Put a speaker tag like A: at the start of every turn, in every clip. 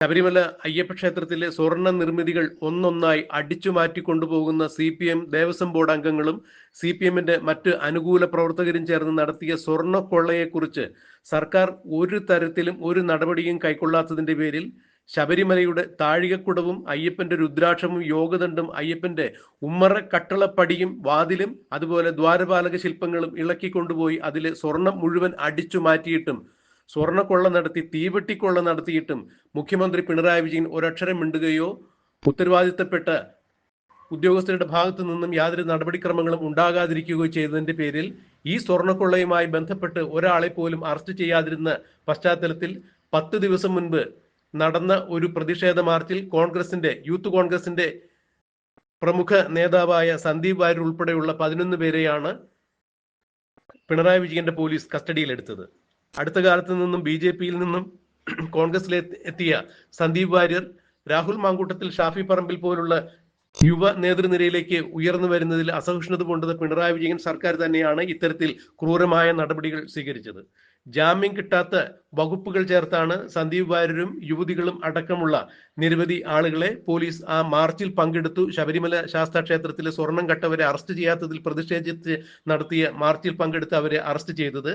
A: ശബരിമല അയ്യപ്പ ക്ഷേത്രത്തിലെ സ്വർണ നിർമ്മിതികൾ ഒന്നൊന്നായി അടിച്ചു മാറ്റി കൊണ്ടുപോകുന്ന C P M Devaswom board അംഗങ്ങളും സി പി എമ്മിന്റെ മറ്റ് അനുകൂല പ്രവർത്തകരും ചേർന്ന് നടത്തിയ സ്വർണ കൊള്ളയെക്കുറിച്ച് സർക്കാർ ഒരു തരത്തിലും ഒരു നടപടിയും കൈക്കൊള്ളാത്തതിന്റെ പേരിൽ ശബരിമലയുടെ താഴികക്കുടവും അയ്യപ്പന്റെ രുദ്രാക്ഷവും യോഗദണ്ഡും അയ്യപ്പന്റെ ഉമ്മറ കട്ടളപ്പടിയും വാതിലും അതുപോലെ ദ്വാരപാലക ശില്പങ്ങളും ഇളക്കിക്കൊണ്ടുപോയി അതിലെ സ്വർണം മുഴുവൻ അടിച്ചു മാറ്റിയിട്ടും സ്വർണക്കൊള്ള നടത്തി തീവെട്ടിക്കൊള്ള നടത്തിയിട്ടും മുഖ്യമന്ത്രി പിണറായി വിജയൻ ഒരക്ഷരം മിണ്ടുകയോ ഉത്തരവാദിത്തപ്പെട്ട ഉദ്യോഗസ്ഥരുടെ ഭാഗത്തു നിന്നും യാതൊരു നടപടിക്രമങ്ങളും ഉണ്ടാകാതിരിക്കുകയോ ചെയ്തതിന്റെ പേരിൽ ഈ സ്വർണക്കൊള്ളയുമായി ബന്ധപ്പെട്ട് ഒരാളെ പോലും അറസ്റ്റ് ചെയ്യാതിരുന്ന പശ്ചാത്തലത്തിൽ പത്ത് ദിവസം മുൻപ് നടന്ന ഒരു പ്രതിഷേധ മാർച്ചിൽ കോൺഗ്രസിന്റെ യൂത്ത് കോൺഗ്രസിന്റെ പ്രമുഖ നേതാവായ സന്ദീപ് വാര്യർ ഉൾപ്പെടെയുള്ള പതിനൊന്ന് പേരെയാണ് പിണറായി വിജയന്റെ പോലീസ് കസ്റ്റഡിയിലെടുത്തത്. അടുത്ത കാലത്ത് നിന്നും ബി ജെ പിയിൽ നിന്നും കോൺഗ്രസിലെ എത്തിയ സന്ദീപ് വാര്യർ രാഹുൽ മാങ്കൂട്ടത്തിൽ ഷാഫി പറമ്പിൽ പോലുള്ള യുവ നേതൃനിരയിലേക്ക് ഉയർന്നു വരുന്നതിൽ അസഹിഷ്ണുത കൊണ്ടത് പിണറായി വിജയൻ സർക്കാർ തന്നെയാണ് ഇത്തരത്തിൽ ക്രൂരമായ നടപടികൾ സ്വീകരിച്ചത്. ജാമ്യം കിട്ടാത്ത വകുപ്പുകൾ ചേർത്താണ് സന്ദീപ് വാര്യരും യുവതികളും അടക്കമുള്ള നിരവധി ആളുകളെ പോലീസ് ആ മാർച്ചിൽ പങ്കെടുത്തു. ശബരിമല ശാസ്താ ക്ഷേത്രത്തിലെ സ്വർണം കട്ടവരെ അറസ്റ്റ് ചെയ്യാത്തതിൽ പ്രതിഷേധിച്ച് നടത്തിയ മാർച്ചിൽ പങ്കെടുത്ത് അവരെ അറസ്റ്റ് ചെയ്തത്.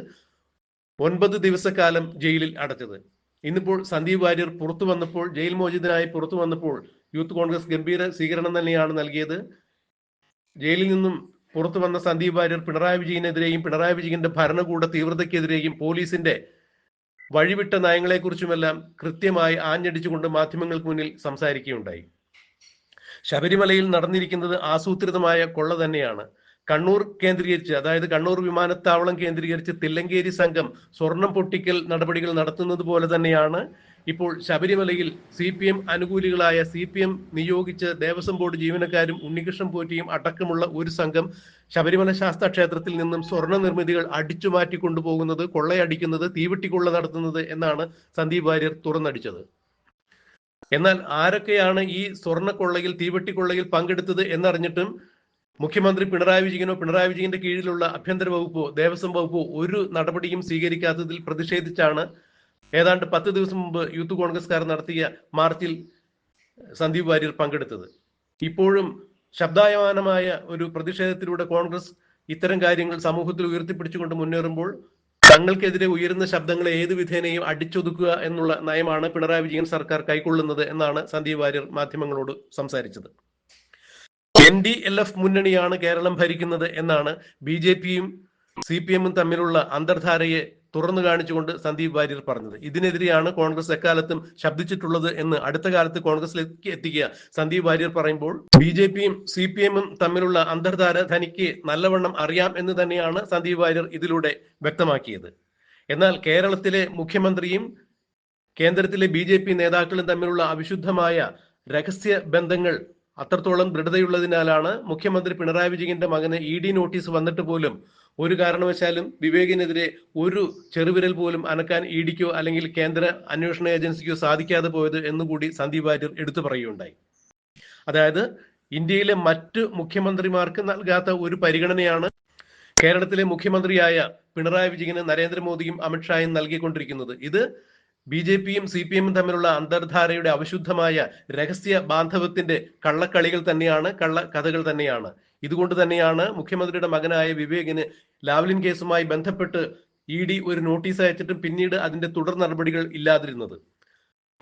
A: ഒൻപത് ദിവസക്കാലം ജയിലിൽ അടച്ചത്. ഇന്നിപ്പോൾ സന്ദീപ് വാര്യർ പുറത്തു വന്നപ്പോൾ ജയിൽ മോചിതനായി പുറത്തു വന്നപ്പോൾ യൂത്ത് കോൺഗ്രസ് ഗംഭീര സ്വീകരണം തന്നെയാണ് നൽകിയത്. ജയിലിൽ നിന്നും പുറത്തു വന്ന സന്ദീപ് വാര്യർ പിണറായി വിജയനെതിരെയും പിണറായി വിജയന്റെ ഭരണകൂട തീവ്രതയ്ക്കെതിരെയും പോലീസിന്റെ വഴിവിട്ട നയങ്ങളെക്കുറിച്ചുമെല്ലാം കൃത്യമായി ആഞ്ഞടിച്ചുകൊണ്ട് മാധ്യമങ്ങൾക്ക് മുന്നിൽ സംസാരിക്കുകയുണ്ടായി. ശബരിമലയിൽ നടന്നിരിക്കുന്നത് ആസൂത്രിതമായ കൊള്ള തന്നെയാണ്. കണ്ണൂർ കേന്ദ്രീകരിച്ച് അതായത് കണ്ണൂർ വിമാനത്താവളം കേന്ദ്രീകരിച്ച് തില്ലങ്കേരി സംഘം സ്വർണം പൊട്ടിക്കൽ നടപടികൾ നടത്തുന്നത് പോലെ തന്നെയാണ് ഇപ്പോൾ ശബരിമലയിൽ സി പി എം അനുകൂലികളായ സി പി എം നിയോഗിച്ച് ദേവസ്വം ബോർഡ് ജീവനക്കാരും ഉണ്ണികൃഷ്ണൻ പോറ്റിയും അടക്കമുള്ള ഒരു സംഘം ശബരിമല ശാസ്ത്ര ക്ഷേത്രത്തിൽ നിന്നും സ്വർണ നിർമ്മിതികൾ അടിച്ചു മാറ്റി കൊണ്ടുപോകുന്നത് കൊള്ളയടിക്കുന്നത് തീവെട്ടിക്കൊള്ള നടത്തുന്നത് എന്നാണ് സന്ദീപ് വാര്യർ തുറന്നടിച്ചത്. എന്നാൽ ആരൊക്കെയാണ് ഈ സ്വർണക്കൊള്ളയിൽ തീവെട്ടിക്കൊള്ളയിൽ പങ്കെടുത്തത് എന്നറിഞ്ഞിട്ടും മുഖ്യമന്ത്രി പിണറായി വിജയനോ പിണറായി വിജയന്റെ കീഴിലുള്ള ആഭ്യന്തര വകുപ്പോ ദേവസ്വം വകുപ്പോ ഒരു നടപടിയും സ്വീകരിക്കാത്തതിൽ പ്രതിഷേധിച്ചാണ് ഏതാണ്ട് പത്ത് ദിവസം മുമ്പ് യൂത്ത് കോൺഗ്രസ്കാർ നടത്തിയ മാർച്ചിൽ സന്ദീപ് വാര്യർ പങ്കെടുത്തത്. ഇപ്പോഴും ശബ്ദായമാനമായ ഒരു പ്രതിഷേധത്തിലൂടെ കോൺഗ്രസ് ഇത്തരം കാര്യങ്ങൾ സമൂഹത്തിൽ ഉയർത്തിപ്പിടിച്ചുകൊണ്ട് മുന്നേറുമ്പോൾ തങ്ങൾക്കെതിരെ ഉയരുന്ന ശബ്ദങ്ങളെ ഏത് വിധേനയും അടിച്ചൊതുക്കുക എന്നുള്ള നയമാണ് പിണറായി വിജയൻ സർക്കാർ കൈക്കൊള്ളുന്നത് എന്നാണ് സന്ദീപ് വാര്യർ മാധ്യമങ്ങളോട് സംസാരിച്ചത്. എൻ ഡി എൽ എഫ് മുന്നണിയാണ് കേരളം ഭരിക്കുന്നത് എന്നാണ് ബി ജെ പിയും സി പി എമ്മും തമ്മിലുള്ള അന്തർധാരയെ തുറന്നു കാണിച്ചുകൊണ്ട് സന്ദീപ് വാര്യർ പറഞ്ഞത്. ഇതിനെതിരെയാണ് കോൺഗ്രസ് എക്കാലത്തും ശബ്ദിച്ചിട്ടുള്ളത് എന്ന് അടുത്ത കാലത്ത് കോൺഗ്രസിലേക്ക് എത്തിക്കുക സന്ദീപ് വാര്യർ പറയുമ്പോൾ ബി ജെ പിയും സി പി എമ്മും തമ്മിലുള്ള അന്തർധാര തനിക്ക് നല്ലവണ്ണം അറിയാം എന്ന് തന്നെയാണ് സന്ദീപ് വാര്യർ ഇതിലൂടെ വ്യക്തമാക്കിയത്. എന്നാൽ കേരളത്തിലെ മുഖ്യമന്ത്രിയും കേന്ദ്രത്തിലെ ബി നേതാക്കളും തമ്മിലുള്ള അവിശുദ്ധമായ രഹസ്യ ബന്ധങ്ങൾ അത്രത്തോളം ദൃഢതയുള്ളതിനാലാണ് മുഖ്യമന്ത്രി പിണറായി വിജയന്റെ മകന് ഇ ഡി നോട്ടീസ് വന്നിട്ട് പോലും ഒരു കാരണവശാലും വിവേകിനെതിരെ ഒരു ചെറുവിരൽ പോലും അനക്കാൻ ഇ ഡിക്കോ അല്ലെങ്കിൽ കേന്ദ്ര അന്വേഷണ ഏജൻസിക്കോ സാധിക്കാതെ പോയത് എന്നുകൂടി സന്ദീപ് വാര്യർ എടുത്തു പറയുകയുണ്ടായി. അതായത് ഇന്ത്യയിലെ മറ്റ് മുഖ്യമന്ത്രിമാർക്ക് നൽകാത്ത ഒരു പരിഗണനയാണ് കേരളത്തിലെ മുഖ്യമന്ത്രിയായ പിണറായി വിജയന് നരേന്ദ്രമോദിയും അമിത്ഷായും നൽകിക്കൊണ്ടിരിക്കുന്നത്. ഇത് ബി ജെ പിയും സി പി എമ്മും തമ്മിലുള്ള അന്തർധാരയുടെ അവിശുദ്ധമായ രഹസ്യ ബാന്ധവത്തിന്റെ കള്ളക്കളികൾ തന്നെയാണ് കള്ള കഥകൾ തന്നെയാണ്. ഇതുകൊണ്ട് തന്നെയാണ് മുഖ്യമന്ത്രിയുടെ മകനായ വിവേകിന് ലാവ്ലിൻ കേസുമായി ബന്ധപ്പെട്ട് ഇ ഡി ഒരു നോട്ടീസ് അയച്ചിട്ടും പിന്നീട് അതിന്റെ തുടർ നടപടികൾ ഇല്ലാതിരുന്നത്.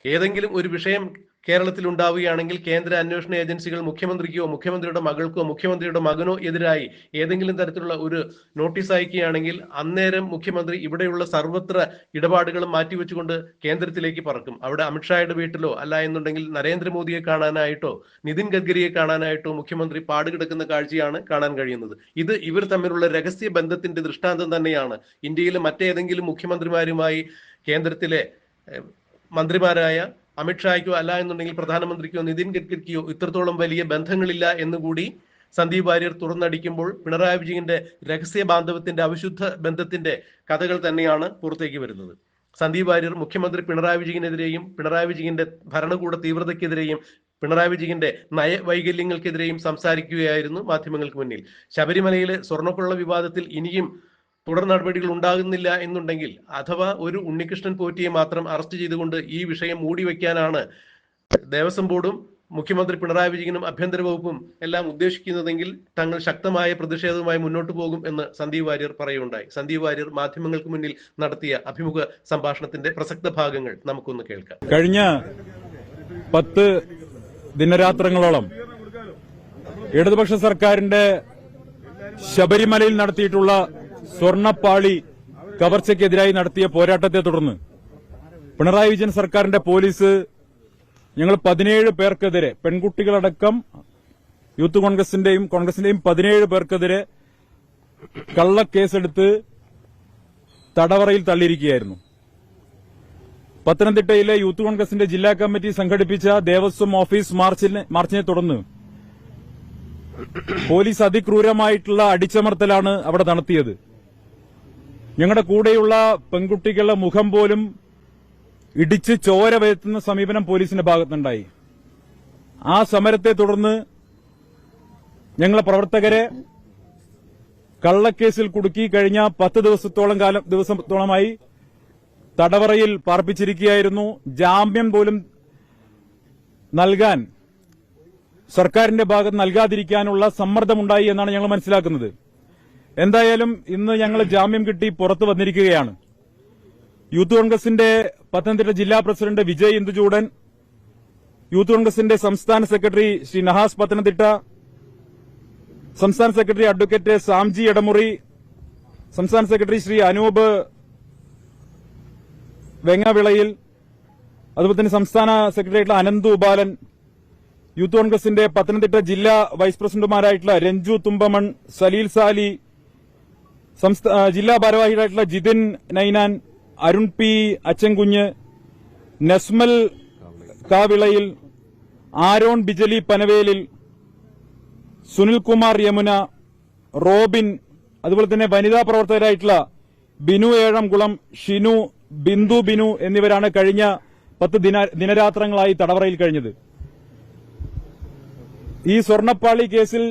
A: ഏതെങ്കിലും ഒരു വിഷയം കേരളത്തിൽ ഉണ്ടാവുകയാണെങ്കിൽ കേന്ദ്ര അന്വേഷണ ഏജൻസികൾ മുഖ്യമന്ത്രിക്കോ മുഖ്യമന്ത്രിയുടെ മകൾക്കോ മുഖ്യമന്ത്രിയുടെ മകനോ എതിരായി ഏതെങ്കിലും തരത്തിലുള്ള ഒരു നോട്ടീസ് അയക്കുകയാണെങ്കിൽ അന്നേരം മുഖ്യമന്ത്രി ഇവിടെയുള്ള സർവത്ര ഇടപാടുകളും മാറ്റിവെച്ചുകൊണ്ട് കേന്ദ്രത്തിലേക്ക് പറക്കും. അവിടെ അമിത്ഷായുടെ വീട്ടിലോ അല്ല എന്നുണ്ടെങ്കിൽ നരേന്ദ്രമോദിയെ കാണാനായിട്ടോ നിതിൻ ഗഡ്കരിയെ കാണാനായിട്ടോ മുഖ്യമന്ത്രി പാടുകിടക്കുന്ന കാഴ്ചയാണ് കാണാൻ കഴിയുന്നത്. ഇത് ഇവർ തമ്മിലുള്ള രഹസ്യ ബന്ധത്തിന്റെ ദൃഷ്ടാന്തം തന്നെയാണ്. ഇന്ത്യയിലെ മറ്റേതെങ്കിലും മുഖ്യമന്ത്രിമാരുമായി കേന്ദ്രത്തിലെ മന്ത്രിമാരായ അമിത്ഷായ്ക്കോ അല്ല എന്നുണ്ടെങ്കിൽ പ്രധാനമന്ത്രിക്കോ നിതിൻ ഗഡ്കരിക്കോ ഇത്രത്തോളം വലിയ ബന്ധങ്ങളില്ല എന്നുകൂടി സന്ദീപ് വാര്യർ തുറന്നടിക്കുമ്പോൾ പിണറായി വിജയന്റെ രഹസ്യ ബാന്ധവത്തിന്റെ അവിശുദ്ധ ബന്ധത്തിന്റെ കഥകൾ തന്നെയാണ് പുറത്തേക്ക് വരുന്നത്. സന്ദീപ് വാര്യർ മുഖ്യമന്ത്രി പിണറായി വിജയനെതിരെയും പിണറായി വിജയന്റെ ഭരണകൂട തീവ്രതയ്ക്കെതിരെയും പിണറായി വിജയന്റെ നയവൈകല്യങ്ങൾക്കെതിരെയും സംസാരിക്കുകയായിരുന്നു മാധ്യമങ്ങൾക്ക് മുന്നിൽ. ശബരിമലയിലെ സ്വർണക്കൊള്ള വിവാദത്തിൽ ഇനിയും തുടർ നടപടികൾ ഉണ്ടാകുന്നില്ല എന്നുണ്ടെങ്കിൽ അഥവാ ഒരു ഉണ്ണികൃഷ്ണൻ പോറ്റിയെ മാത്രം അറസ്റ്റ് ചെയ്തുകൊണ്ട് ഈ വിഷയം മൂടി മൂടിവെക്കാനാണ് ദേവസ്വം ബോർഡും മുഖ്യമന്ത്രി പിണറായി വിജയനും ആഭ്യന്തര വകുപ്പും എല്ലാം ഉദ്ദേശിക്കുന്നതെങ്കിൽ തങ്ങൾ ശക്തമായ പ്രതിഷേധവുമായി മുന്നോട്ട് പോകും എന്ന് സന്ദീപ് വാര്യർ പറയുണ്ടായി സന്ദീപ് വാര്യർ മാധ്യമങ്ങൾക്ക് മുന്നിൽ നടത്തിയ അഭിമുഖ സംഭാഷണത്തിന്റെ പ്രസക്ത ഭാഗങ്ങൾ നമുക്കൊന്ന് കേൾക്കാം.
B: കഴിഞ്ഞ പത്ത് ദിനരാത്രങ്ങളോളം ഇടതുപക്ഷ സർക്കാരിന്റെ ശബരിമലയിൽ നടത്തിയിട്ടുള്ള സ്വർണപ്പാളി കവർച്ചയ്ക്കെതിരായി നടത്തിയ പോരാട്ടത്തെ തുടർന്ന് പിണറായി വിജയൻ സർക്കാരിന്റെ പോലീസ് ഞങ്ങൾ പതിനേഴ് പേർക്കെതിരെ പെൺകുട്ടികളടക്കം യൂത്ത് കോൺഗ്രസിന്റെയും കോൺഗ്രസിന്റെയും പതിനേഴ് പേർക്കെതിരെ കള്ളക്കേസെടുത്ത് തടവറയിൽ തള്ളിയിരിക്കുകയായിരുന്നു. പത്തനംതിട്ടയിലെ യൂത്ത് കോൺഗ്രസിന്റെ ജില്ലാ കമ്മിറ്റി സംഘടിപ്പിച്ച ദേവസ്വം ഓഫീസ് മാർച്ചിനെ തുടർന്ന് പോലീസ് അതിക്രൂരമായിട്ടുള്ള അടിച്ചമർത്തലാണ് അവിടെ നടത്തിയത്. ഞങ്ങളുടെ കൂടെയുള്ള പെൺകുട്ടികളുടെ മുഖം പോലും ഇടിച്ച് ചോര വരുത്തുന്ന സമീപനം പോലീസിന്റെ ഭാഗത്തുണ്ടായി. ആ സമരത്തെ തുടർന്ന് ഞങ്ങളെ പ്രവർത്തകരെ കള്ളക്കേസിൽ കുടുക്കി കഴിഞ്ഞ പത്ത് ദിവസത്തോളം കാലം ദിവസത്തോളമായി തടവറയിൽ പാർപ്പിച്ചിരിക്കുകയായിരുന്നു. ജാമ്യം പോലും നൽകാൻ സർക്കാരിന്റെ ഭാഗത്ത് നൽകാതിരിക്കാനുള്ള സമ്മർദ്ദമുണ്ടായി എന്നാണ് ഞങ്ങൾ മനസ്സിലാക്കുന്നത്. എന്തായാലും ഇന്ന് ഞങ്ങൾ ജാമ്യം കിട്ടി പുറത്തു വന്നിരിക്കുകയാണ്. യൂത്ത് കോൺഗ്രസിന്റെ പത്തനംതിട്ട ജില്ലാ പ്രസിഡന്റ് വിജയ് ഇന്ദുചൂടൻ യൂത്ത് കോൺഗ്രസിന്റെ സംസ്ഥാന സെക്രട്ടറി ശ്രീ നഹാസ് പത്തനംതിട്ട സംസ്ഥാന സെക്രട്ടറി അഡ്വക്കേറ്റ് സാംജി എടമുറി സംസ്ഥാന സെക്രട്ടറി ശ്രീ അനൂപ് വെങ്ങവിളയിൽ അതുപോലെ തന്നെ സംസ്ഥാന സെക്രട്ടറിയായിട്ടുള്ള അനന്ത് ഉപാലൻ യൂത്ത് കോൺഗ്രസിന്റെ പത്തനംതിട്ട ജില്ലാ വൈസ് പ്രസിഡന്റുമാരായിട്ടുള്ള രഞ്ജു തുമ്പമൺ സലീൽ സാലി ജില്ലാ ഭാരവാഹികളായിട്ടുള്ള ജിതിൻ നൈനാൻ അരുൺ പി അച്ചൻകുഞ്ഞ് നസ്മൽ കാവിളയിൽ ആരോൺ ബിജലി പനവേലിൽ സുനിൽകുമാർ യമുന റോബിൻ അതുപോലെ തന്നെ വനിതാ പ്രവർത്തകരായിട്ടുള്ള ബിനു ഏഴംകുളം ഷിനു ബിന്ദു ബിനു എന്നിവരാണ് കഴിഞ്ഞ പത്ത് ദിന ദിനരാത്രങ്ങളായി തടവറയിൽ കഴിഞ്ഞത്. ഈ സ്വർണപ്പാളി കേസിൽ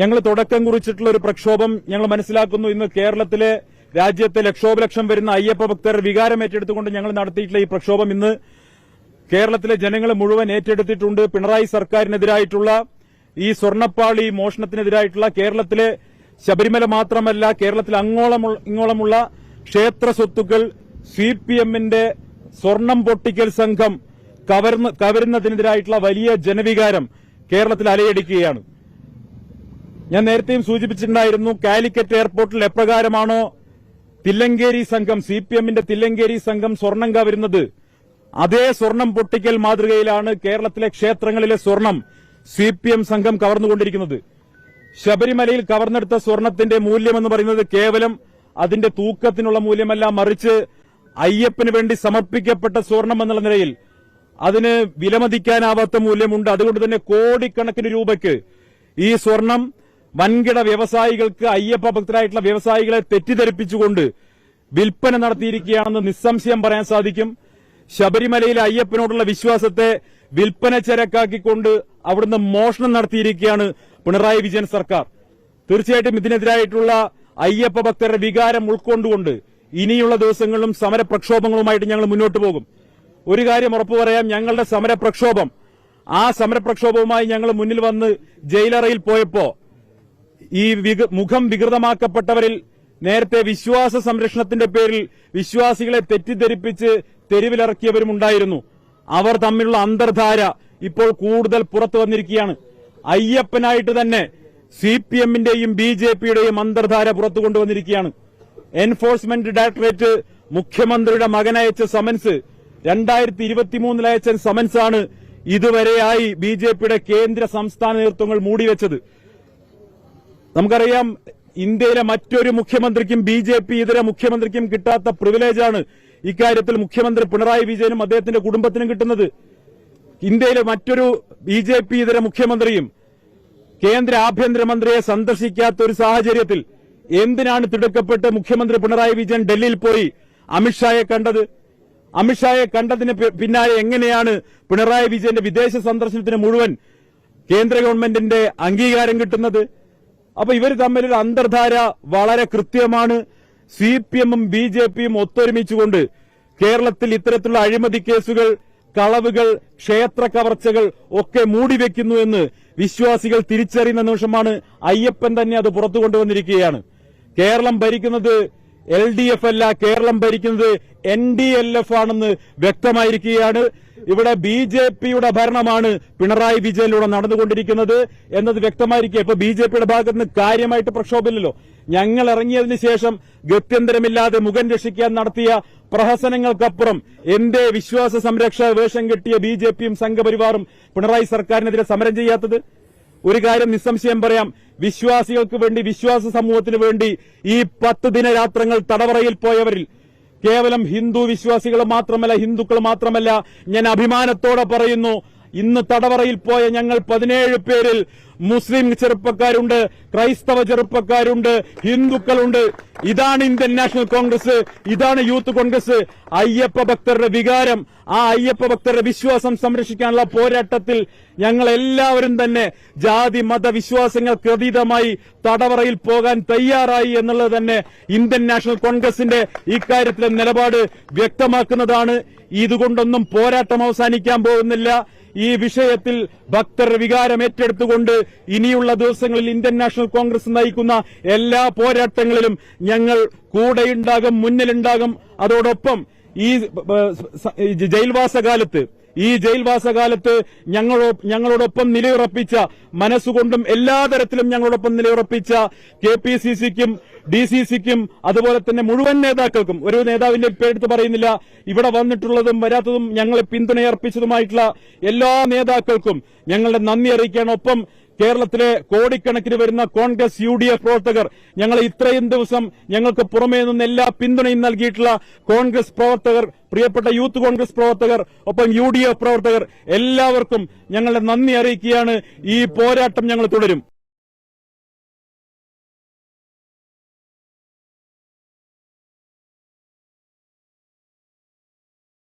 B: ഞങ്ങൾ തുടക്കം കുറിച്ചിട്ടുള്ള ഒരു പ്രക്ഷോഭം ഞങ്ങൾ മനസ്സിലാക്കുന്നു. ഇന്ന് കേരളത്തിലെ രാജ്യത്തെ ലക്ഷോപലക്ഷം വരുന്ന അയ്യപ്പ ഭക്തർ വികാരം ഏറ്റെടുത്തുകൊണ്ട് ഞങ്ങൾ നടത്തിയിട്ടുള്ള ഈ പ്രക്ഷോഭം ഇന്ന് കേരളത്തിലെ ജനങ്ങൾ മുഴുവൻ ഏറ്റെടുത്തിട്ടുണ്ട്. പിണറായി സർക്കാരിനെതിരായിട്ടുള്ള ഈ സ്വർണപ്പാളി മോഷണത്തിനെതിരായിട്ടുള്ള കേരളത്തിലെ ശബരിമല മാത്രമല്ല കേരളത്തിൽ അങ്ങോളം ഇങ്ങോളമുള്ള ക്ഷേത്ര സ്വത്തുക്കൾ സി പി എമ്മിന്റെ സ്വർണം പൊട്ടിക്കൽ സംഘം കവരുന്നതിനെതിരായിട്ടുള്ള വലിയ ജനവികാരം കേരളത്തിൽ അലയടിക്കുകയാണ്. ഞാൻ നേരത്തെയും സൂചിപ്പിച്ചിട്ടുണ്ടായിരുന്നു കാലിക്കറ്റ് എയർപോർട്ടിൽ എപ്രകാരമാണോ തില്ലങ്കേരി സംഘം സി പി എമ്മിന്റെ തില്ലങ്കേരി സംഘം സ്വർണം കവരുന്നത് അതേ സ്വർണം പൊട്ടിക്കൽ മാതൃകയിലാണ് കേരളത്തിലെ ക്ഷേത്രങ്ങളിലെ സ്വർണം സി പി എം സംഘം കവർന്നുകൊണ്ടിരിക്കുന്നത്. ശബരിമലയിൽ കവർന്നെടുത്ത സ്വർണത്തിന്റെ മൂല്യമെന്ന് പറയുന്നത് കേവലം അതിന്റെ തൂക്കത്തിനുള്ള മൂല്യമല്ല മറിച്ച് അയ്യപ്പന് വേണ്ടി സമർപ്പിക്കപ്പെട്ട സ്വർണം എന്നുള്ള നിലയിൽ അതിന് വിലമതിക്കാനാവാത്ത മൂല്യമുണ്ട്. അതുകൊണ്ട് തന്നെ കോടിക്കണക്കിന് രൂപയ്ക്ക് ഈ സ്വർണം വൻകിട വ്യവസായികൾക്ക് അയ്യപ്പ ഭക്തരായിട്ടുള്ള വ്യവസായികളെ തെറ്റിദ്ധരിപ്പിച്ചുകൊണ്ട് വിൽപ്പന നടത്തിയിരിക്കുകയാണെന്ന് നിസ്സംശയം പറയാൻ സാധിക്കും. ശബരിമലയിലെ അയ്യപ്പനോടുള്ള വിശ്വാസത്തെ വിൽപ്പന ചരക്കാക്കിക്കൊണ്ട് അവിടുന്ന് മോഷണം നടത്തിയിരിക്കുകയാണ് പിണറായി വിജയൻ സർക്കാർ. തീർച്ചയായിട്ടും ഇതിനെതിരായിട്ടുള്ള അയ്യപ്പ ഭക്തരുടെ വികാരം ഉൾക്കൊണ്ടുകൊണ്ട് ഇനിയുള്ള ദിവസങ്ങളിലും സമരപ്രക്ഷോഭങ്ങളുമായിട്ട് ഞങ്ങൾ മുന്നോട്ട് പോകും. ഒരു കാര്യം ഉറപ്പു പറയാം ഞങ്ങളുടെ സമരപ്രക്ഷോഭം ആ സമരപ്രക്ഷോഭവുമായി ഞങ്ങൾ മുന്നിൽ വന്ന് ജയിലറയിൽ പോയപ്പോ ഈ മുഖം വികൃതമാക്കപ്പെട്ടവരിൽ നേരത്തെ വിശ്വാസ സംരക്ഷണത്തിന്റെ പേരിൽ വിശ്വാസികളെ തെറ്റിദ്ധരിപ്പിച്ച് തെരുവിലിറക്കിയവരും ഉണ്ടായിരുന്നു അവർ തമ്മിലുള്ള അന്തർധാര ഇപ്പോൾ കൂടുതൽ പുറത്തു വന്നിരിക്കുകയാണ്. അയ്യപ്പനായിട്ട് തന്നെ സി പി എമ്മിന്റെയും ബി ജെ പിയുടെയും അന്തർധാര പുറത്തു കൊണ്ടുവന്നിരിക്കുകയാണ്. എൻഫോഴ്സ്മെന്റ് ഡയറക്ടറേറ്റ് മുഖ്യമന്ത്രിയുടെ മകനയച്ച സമൻസ് രണ്ടായിരത്തി ഇരുപത്തിമൂന്നിൽ അയച്ച സമൻസാണ് ഇതുവരെയായി ബി ജെ പിയുടെ കേന്ദ്ര സംസ്ഥാന നേതൃത്വങ്ങൾ മൂടിവെച്ചത്. നമുക്കറിയാം ഇന്ത്യയിലെ മറ്റൊരു മുഖ്യമന്ത്രിക്കും ബി ജെ പി ഇതര മുഖ്യമന്ത്രിക്കും കിട്ടാത്ത പ്രിവിലേജാണ് ഇക്കാര്യത്തിൽ മുഖ്യമന്ത്രി പിണറായി വിജയനും അദ്ദേഹത്തിന്റെ കുടുംബത്തിനും കിട്ടുന്നത്. ഇന്ത്യയിലെ മറ്റൊരു ബി ജെ പി ഇതര മുഖ്യമന്ത്രിയും കേന്ദ്ര ആഭ്യന്തരമന്ത്രിയെ സന്ദർശിക്കാത്ത ഒരു സാഹചര്യത്തിൽ എന്തിനാണ് തിടുക്കപ്പെട്ട് മുഖ്യമന്ത്രി പിണറായി വിജയൻ ഡൽഹിയിൽ പോയി അമിത്ഷായെ കണ്ടത്? അമിത്ഷായെ കണ്ടതിന് പിന്നാലെ എങ്ങനെയാണ് പിണറായി വിജയന്റെ വിദേശ സന്ദർശനത്തിന് മുഴുവൻ കേന്ദ്ര ഗവൺമെന്റിന്റെ അംഗീകാരം കിട്ടുന്നത്? അപ്പൊ ഇവർ തമ്മിലൊരു അന്തർധാര വളരെ കൃത്യമാണ്. സി പി എമ്മും ബി ജെ പിയും ഒത്തൊരുമിച്ചുകൊണ്ട് കേരളത്തിൽ ഇത്തരത്തിലുള്ള അഴിമതി കേസുകൾ കളവുകൾ ക്ഷേത്ര കവർച്ചകൾ ഒക്കെ മൂടിവെക്കുന്നു എന്ന് വിശ്വാസികൾ തിരിച്ചറിയുന്ന നിമിഷമാണ് അയ്യപ്പൻ തന്നെ അത് പുറത്തു കൊണ്ടുവന്നിരിക്കുകയാണ് കേരളം ഭരിക്കുന്നത് എൽ ഡി എഫ് അല്ല കേരളം ഭരിക്കുന്നത് എൻ ഡി എൽ എഫ് ആണെന്ന് വ്യക്തമായിരിക്കുകയാണ്. ഇവിടെ ബി ജെ പിയുടെ ഭരണമാണ് പിണറായി വിജയനിലൂടെ നടന്നുകൊണ്ടിരിക്കുന്നത് എന്നത് വ്യക്തമായിരിക്കുക. ഇപ്പൊ ബി ജെ പിയുടെ ഭാഗത്ത് നിന്ന് കാര്യമായിട്ട് പ്രക്ഷോഭമില്ലല്ലോ. ഞങ്ങൾ ഇറങ്ങിയതിനു ശേഷം ഗത്യന്തരമില്ലാതെ മുഖം രക്ഷിക്കാൻ നടത്തിയ പ്രഹസനങ്ങൾക്കപ്പുറം എന്റെ വിശ്വാസ സംരക്ഷണ വേഷം കിട്ടിയ ബി ജെ പിയും സംഘപരിവാറും പിണറായി സർക്കാരിനെതിരെ സമരം ചെയ്യാത്തത് ഒരു കാര്യം നിസ്സംശയം പറയാം. വിശ്വാസികൾക്ക് വേണ്ടി വിശ്വാസ സമൂഹത്തിന് വേണ്ടി ഈ പത്ത് ദിനരാത്രങ്ങൾ തടവറയിൽ പോയവരിൽ കേവലം ഹിന്ദു വിശ്വാസികൾ മാത്രമല്ല ഹിന്ദുക്കൾ മാത്രമല്ല ഞാൻ അഭിമാനത്തോടെ പറയുന്നു ഇന്ന് തടവറയിൽ പോയ ഞങ്ങൾ പതിനേഴ് പേരിൽ മുസ്ലിം ചെറുപ്പക്കാരുണ്ട് ക്രൈസ്തവ ചെറുപ്പക്കാരുണ്ട് ഹിന്ദുക്കളുണ്ട്. ഇതാണ് ഇന്ത്യൻ നാഷണൽ കോൺഗ്രസ് ഇതാണ് യൂത്ത് കോൺഗ്രസ്. അയ്യപ്പ ഭക്തരുടെ വികാരം ആ അയ്യപ്പ ഭക്തരുടെ വിശ്വാസം സംരക്ഷിക്കാനുള്ള പോരാട്ടത്തിൽ ഞങ്ങൾ എല്ലാവരും തന്നെ ജാതി മത വിശ്വാസങ്ങൾക്ക് അതീതമായി തടവറയിൽ പോകാൻ തയ്യാറായി എന്നുള്ളത് തന്നെ ഇന്ത്യൻ നാഷണൽ കോൺഗ്രസിന്റെ ഇക്കാര്യത്തിലെ നിലപാട് വ്യക്തമാക്കുന്നതാണ്. ഇതുകൊണ്ടൊന്നും പോരാട്ടം അവസാനിക്കാൻ പോകുന്നില്ല. ഈ വിഷയത്തിൽ ഭക്തർ വികാരം ഏറ്റെടുത്തുകൊണ്ട് ഇനിയുള്ള ദിവസങ്ങളിൽ ഇന്ത്യൻ നാഷണൽ കോൺഗ്രസ് നയിക്കുന്ന എല്ലാ പോരാട്ടങ്ങളിലും ഞങ്ങൾ കൂടെയുണ്ടാകും മുന്നിലുണ്ടാകും. അതോടൊപ്പം ഈ ജയിൽവാസകാലത്ത് ഈ ജയിൽവാസകാലത്ത് ഞങ്ങളോ ഞങ്ങളോടൊപ്പം നിലയുറപ്പിച്ച മനസ്സുകൊണ്ടും എല്ലാ തരത്തിലും ഞങ്ങളോടൊപ്പം നിലയുറപ്പിച്ച കെ പി സി സിക്കും ഡി സി സിക്കും അതുപോലെ തന്നെ മുഴുവൻ നേതാക്കൾക്കും ഒരു നേതാവിന്റെ പേരെടുത്ത് പറയുന്നില്ല ഇവിടെ വന്നിട്ടുള്ളതും വരാത്തതും ഞങ്ങളെ പിന്തുണയർപ്പിച്ചതുമായിട്ടുള്ള എല്ലാ നേതാക്കൾക്കും ഞങ്ങളുടെ നന്ദി അറിയിക്കാൻ ഒപ്പം കേരളത്തിലെ കോടിക്കണക്കിന് വരുന്ന കോൺഗ്രസ് യു ഡി എഫ് പ്രവർത്തകർ ഞങ്ങൾ ഇത്രയും ദിവസം ഞങ്ങൾക്ക് പുറമേ നിന്ന് എല്ലാ പിന്തുണയും നൽകിയിട്ടുള്ള കോൺഗ്രസ് പ്രവർത്തകർ പ്രിയപ്പെട്ട യൂത്ത് കോൺഗ്രസ് പ്രവർത്തകർ ഒപ്പം യു പ്രവർത്തകർ എല്ലാവർക്കും ഞങ്ങളുടെ നന്ദി അറിയിക്കുകയാണ്. ഈ പോരാട്ടം ഞങ്ങൾ തുടരും.